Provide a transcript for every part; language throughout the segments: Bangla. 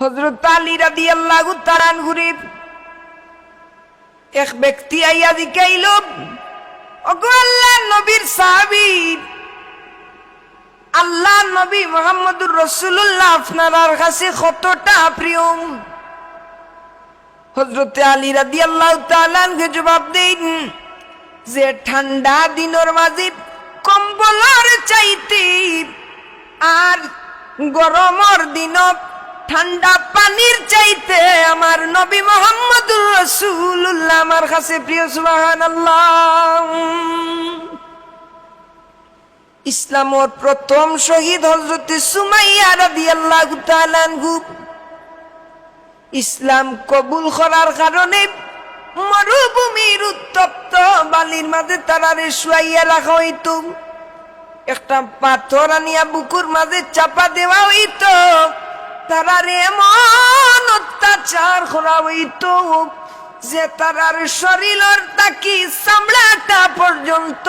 হজরত আলী রাদি আল্লাহ তারান ঘুরে এক ব্যক্তি আইয়া দিকাইল ওগো আল্লাহ নবীর সাহাবী, আল্লাহ নবী মোহাম্মদুর রসুল্লাহ আপনার কাছে কতটা প্রিয়? হজরতে আলী রাদি আল্লাহ তালানকে জবাব দিন, যে ঠান্ডা দিনের মাঝে কম্বলর চাইতে আর গরমর দিনত ঠান্ডা পানির চাইতে আমার নবী মোহাম্মদুর রসুল্লাহ আমার কাছে প্রিয় সুবাহান ইসলামর প্রথম শহীদ হজরত সুমাইয়া তাআলা আনহু। ইসলাম কবুল করার কারণে মরুভূমির উত্তপ্ত বালির মাঝে তারারে শুয়াইয়া রাখা হইতো। একটা পাথর আনিয়া বুকুর মাঝে চাপা দেওয়া হইতো। তারারে এমন অত্যাচার করা হইতো যে তারার শরীরের তাকি চামড়াটা পর্যন্ত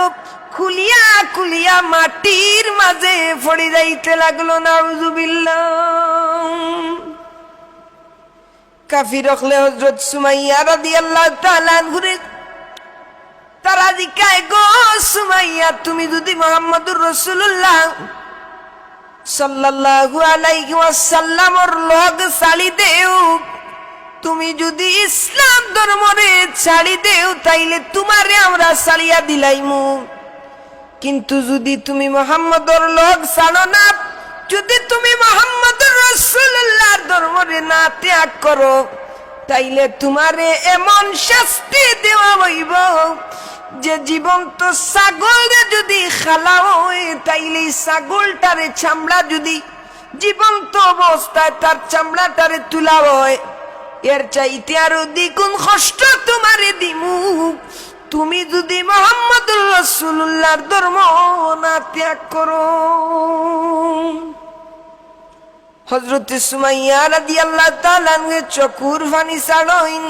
খুলিয়া খুলিয়া মাটির মাঝে পড়ে যাইতে লাগল, নাউজুবিল্লাহ। কাফির রখলে হজরত সুমাইয়া রাদিয়াল্লাহু তাআলা ঘুরে তারা জিকায় গো সুমাইয়া, তুমি যদি মোহাম্মদুর রাসূলুল্লাহ সাল্লাল্লাহু আলাইহি ওয়াসাল্লামর লগ ছাড়ি দেও। তুমি যদি ইসলাম ধর্মরে ছাড়ি দেও, তাইলে তোমারে আমরা ছাড়িয়া দিলাইমু। কিন্তু যদি তুমি মোহাম্মদর লগ ছাড়ো না, যদি তুমি মোহাম্মদ রসুল্লাহ ধর্মরে না ত্যাগ করো, তাইলে তোমারে এমন শাস্তি দেওয়া হইব যে জীবন্ত ছাগলে যদি খালা হয়, তাইলে ছাগলটারে চামড়া যদি জীবন্ত অবস্থায় তার চামড়াটারে তুলা হয়, এর চাইতে আরও দ্বিগুণ কষ্ট তোমারে দিমু। তুমি যদি মোহাম্মদ রসুল্লাহর ধর্ম না ত্যাগ করো। হজরত সুমাইয়া রাদি আল্লাহ তালানগে চকুর ফানি ছাড়ইন।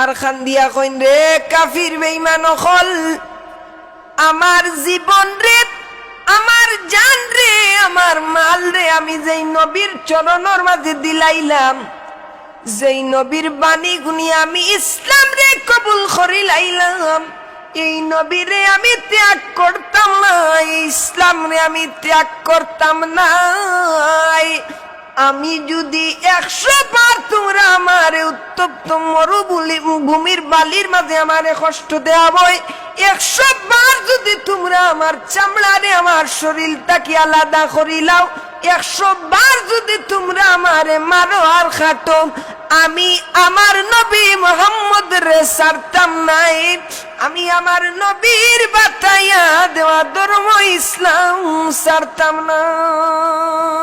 আর খান দিয়া কইন রে, কাফির বেইমান হল। আমার জীবন রে, আমার জান রে, আমার মাল রে, আমি যেই নবীর চরণর মাঝে দিলাইলাম, যেই নবীর বাণী গুনি আমি ইসলাম রে কবুল করিলাইলাম, এই নবীরে আমি ত্যাগ করতাম না ইসলাম রে আমি ত্যাগ করতাম না আমি যদি একশো বার তোমরা আমার উত্তপ্ত মরুভূমি ভূমির বালির মাঝে আমার কষ্ট দেওয়া বই একশো বার যদি তোমরা আমার চামড়ারে, আমার শরীরটাকে আলাদা করিলাও একশো বার যদি তোমরা আমারে মারো আর খাটো, আমি আমার নবী মোহাম্মদ রে সারতাম নাই। আমি আমার নবীর বাতাইয়া দেওয়া ধর্ম ইসলাম সারতাম নাই